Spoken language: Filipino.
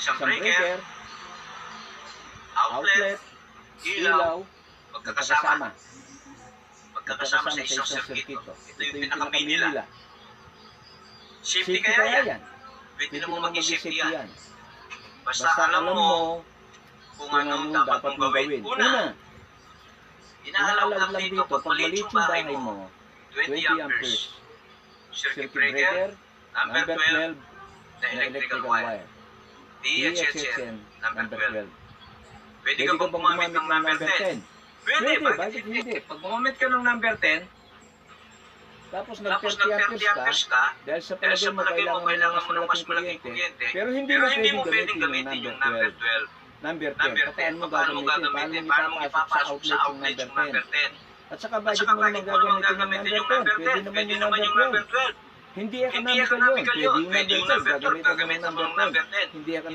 isang breaker, outlet, ilaw, magkakasama. magkakasama. Sa isang circuito. Ito yung pinaka-main nila. Safety kaya yan? Pwede namang naman maging safety yan. Basta alam mo kung anong dapat mong gawin. Una, inaalok lang dito pag maliit yung bahay mo, 20 amperes. Circuit breaker, number 12, na electrical wire. DHHN, number 12. Pwede ka bang gumamit ng number 10? Pwede, bakit hindi? Pag gumamit ka ng number 10, Tapos tapos nag-30 nag 30 amperes ka, dahil sa palagay mo kailangan mo ng mas malaking kuryente, pero hindi mo pwedeng gamitin yung number number 12. 12. Number 10. Number 10, Paano mo gagamitin? Paano mo ipapasok sa outlet yung number number 10? 10? At saka bakit mo naman gagamitin yung number 10? Pwede Pwede naman yung number 12. Hindi Hindi economical yun. economical yun. yung Pwede yung 12. number 12. Gagamitin mo ng number number 10. 10. Hindi economical.